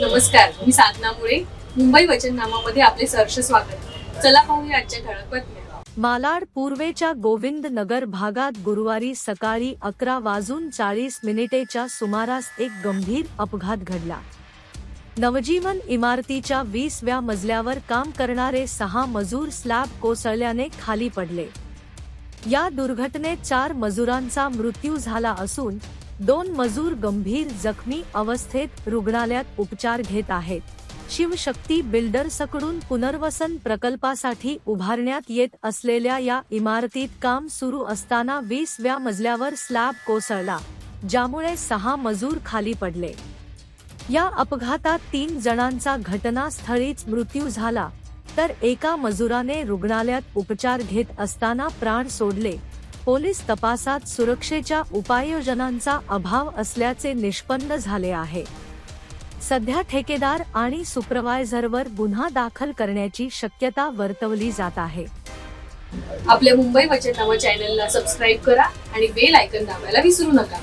नमस्कार मी साधना मुळे. मुंबई वचननामामध्ये आपले सहर्ष स्वागत. चला पाहूया आजच्या ठळक बातम्या. मालाड पूर्वेच्या गोविंद नगर भागात गुरुवारी सकाळी अकरा वाजून चाळीस मिनिटेच्या सुमारास एक गंभीर अपघात घडला. नवजीवन इमारतीच्या वीसव्या मजल्यावर काम करणारे सहा मजूर स्लॅब कोसळल्याने खाली पडले. या दुर्घटनेत चार मजुरांचा मृत्यू झाला असून दोन मजूर गंभीर जखमी अवस्थेत रुग्णालयात उपचार घेत आहेत. शिवशक्ती बिल्डर्सकडून पुनर्वसन प्रकल्पासाठी उभारण्यात येत असलेल्या या इमारतीत काम सुरू असताना वीसव्या मजल्यावर स्लॅब कोसळला ज्यामुळे सहा मजूर खाली पडले. या अपघातात तीन जणांचा घटनास्थळीच मृत्यू झाला तर एका मजुराने रुग्णालयात उपचार घेत असताना प्राण सोडले. पोलीस तपासात सुरक्षेच्या उपाययोजनांचा अभाव असल्याचे निष्पन्न झाले आहे. सध्या ठेकेदार आणि सुपरवायझरवर गुन्हा दाखल करण्याची शक्यता वर्तवली जात आहे. आपल्या मुंबई वचननामा चॅनलला सबस्क्राईब करा आणि बेल आयकन दाबायला विसरू नका.